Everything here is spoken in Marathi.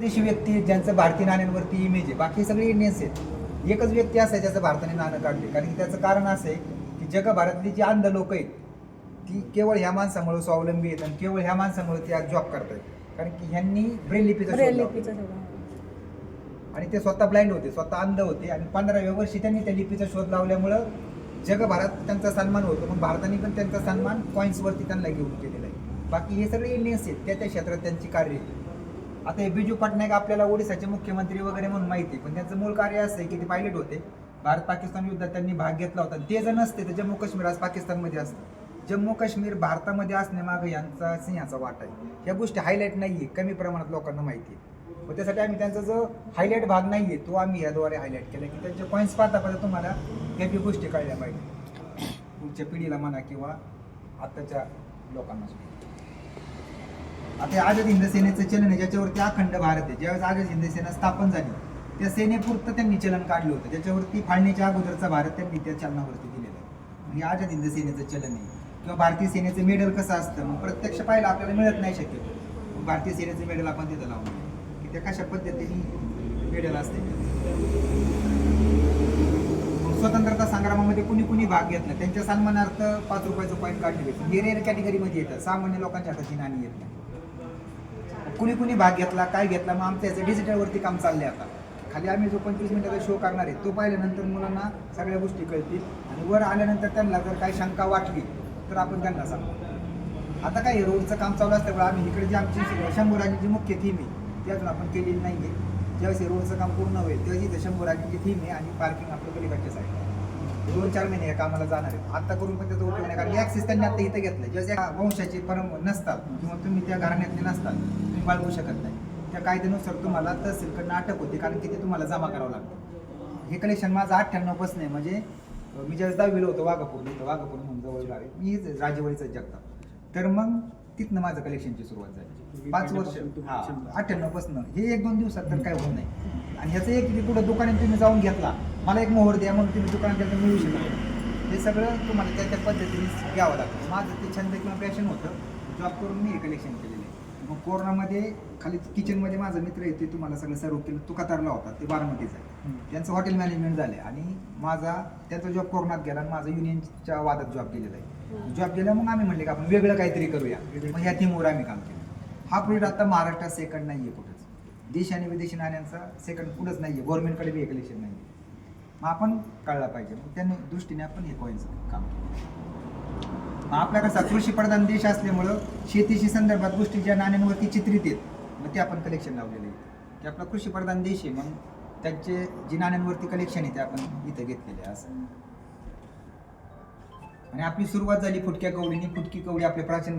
देशी व्यक्ती आहेत, ज्यांचं भारतीय नाण्यांवरती इमेज आहे. बाकी सगळे इंडियन्स आहेत. एकच व्यक्ती असं आहे ज्याचं भारताने नाणं काढले. कारण की त्याचं कारण असं आहे की जगभरातली जी अंध लोक आहेत ती केवळ ह्या माणसामुळे स्वावलंबी आहेत आणि केवळ ह्या माणसामुळे ती आज जॉब करतात कारण की ह्यांनी ब्रेल लिपीचा शोध लावला. आणि ते स्वतः ब्लाइंड होते स्वतः अंध होते आणि पंधराव्या वर्षी त्यांनी त्या लिपीचा शोध लावल्यामुळं जगभरात त्यांचा सन्मान होतो. पण भारताने पण त्यांचा सन्मान पॉईंट्सवरती त्यांना घेऊन केलेला आहे. बाकी हे सगळे इंडियन्स आहेत. त्या त्या क्षेत्रात त्यांची कार्य आहेत आता हे बिजू पटनायक आपल्याला ओडिसाचे मुख्यमंत्री वगैरे म्हणून माहिती आहे. पण त्यांचं मूळ कार्य असं आहे की ते पायलट होते. भारत पाकिस्तान युद्धात त्यांनी भाग घेतला होता. ते जर नसते तर जम्मू काश्मीर आज पाकिस्तानमध्ये असतं. जम्मू काश्मीर भारतामध्ये असण्यामागं यांचा सिंहाचा वाटा आहे. ह्या गोष्टी हायलाईट नाही आहे कमी प्रमाणात लोकांना माहिती आहे. मग त्यासाठी आम्ही त्यांचा जो हायलाईट भाग नाही आहे तो आम्ही याद्वारे हायलाईट केला की त्यांचे पॉईंट्स पाहता पाहता तुम्हाला ह्या बी गोष्टी कळल्या पाहिजे. पुढच्या पिढीला म्हणा किंवा आत्ताच्या लोकांना सुद्धा. आता आझाद हिंद सेनेचं चलन आहे ज्याच्यावरती अखंड भारत आहे. ज्यावेळेस आझाद हिंद सेना स्थापन झाली त्या सेनेपुरतं त्यांनी चलन काढलं होतं. ज्याच्यावरती फाळणीच्या अगोदरचा भारत त्यांनी त्या चलनावरती दिलेला आहे. म्हणजे आझाद हिंद सेनेचं चलन आहे. किंवा भारतीय सेनेचं मेडल कसं असतं? मग प्रत्यक्ष पाहायला आपल्याला मिळत नाही शक्यतो भारतीय सेनेचं मेडल आपण तिथं लावू की त्या कशा पद्धतीने मेडल असते. स्वतंत्रता संग्रामामध्ये कुणी कुणी भाग घेतला? त्यांच्या सन्मानार्थ पाच रुपयाचं पॉईंट काढले हे रेअर कॅटेगरीमध्ये येतात सामान्य लोकांच्या हाताची नाणी येत नाही. कुणी कुणी भाग घेतला काय घेतला मग आमचं याचं डिजिटलवरती काम चाललंय आता. खाली आम्ही जो पंचवीस मिनिटाचा शो करणार आहे तो पाहिल्यानंतर मुलांना सगळ्या गोष्टी कळतील आणि वर आल्यानंतर त्यांना जर काही शंका वाटली तर आपण त्यांना सांगू. आता काय रोडचं काम चालू असल्यामुळे आम्ही इकडे जी आमची शंभराची जी मुख्य थीम आहे ती अजून आपण केलेली नाही आहे ज्यावेळेस रोडचं काम पूर्ण होईल तेव्हा इथे शंभराची थीम आहे आणि पार्किंग आपलं पलीकडच्या साईड दोन चार महिने या कामाला जाणार आहे आता करून पण त्याचा उपयोग नाही. कारण ॲक्सिस त्यांनी आता इथं घेतलं ज्या वंशाचे परम नसतात किंवा तुम्ही त्या घराण्यातले नसतात तुम्ही बाळगू शकत नाही. त्या कायद्यानुसार तुम्हाला तहसीलकडनं अटक होते कारण की ते तुम्हाला जमा करावं लागतं. हे कलेक्शन माझं अठ्ठ्याण्णवपासून आहे. म्हणजे मी ज्यावेळेस दहावीला होतो वाघापूर इथं वाघापूर म्हणून जवळ गाव आहे. मी हेच जगतात तर मग तिथनं माझं कलेक्शनची सुरुवात झाली. पाच वर्ष अठ्ठ्याण्णवपासून हे एक दोन दिवसात तर काय होत नाही. आणि ह्याचं एक की कुठं दुकानात तुम्ही जाऊन घेतला. मला एक मोहर द्या म्हणून तुम्ही दुकानात तर मिळू शकत. हे सगळं तुम्हाला त्या त्या पद्धतीने घ्यावं लागतं. माझं ते छंद किंवा पॅशन होतं. जॉब करून मी हे कलेक्शन केलेलं आहे. मग कोरोनामध्ये खाली किचनमध्ये माझा मित्र आहे ते तुम्हाला सगळं सर्व केलं. तुकातारला होता ते बारामतीचा आहे. त्यांचं हॉटेल मॅनेजमेंट झाले आणि माझा त्याचा जॉब कोरोनात गेला आणि माझा युनियनच्या वादात जॉब केलेला आहे. जॉब केला मग आम्ही म्हणले की आपण वेगळं काहीतरी करूया. मग ह्या थीमवर आम्ही काम केलं. हा प्रोजेक्ट आता महाराष्ट्रात सेकंड नाही आहे कुठंच. देश आणि विदेशी नाण्यांचा सेकंड कुठंच नाही आहे गव्हर्नमेंटकडे बी कलेक्शन नाही मग आपण कळला पाहिजे. मग त्या दृष्टीने आपण हे कॉईनचं काम केलं. मग आपला कसा कृषी प्रधान देश असल्यामुळं शेतीशी संदर्भात गोष्टी ज्या नाण्यांवरती चित्रित आहेत मग ते आपण कलेक्शन लावलेले आहे ते आपला कृषी प्रधान देश आहे मग त्यांचे जी नाण्यांवरती कलेक्शन आहे ते आपण इथं घेतलेले आहे असं. आणि आपली सुरुवात झाली फुटक्या कवडीने. फुटकी कवडी आपल्या प्राचीन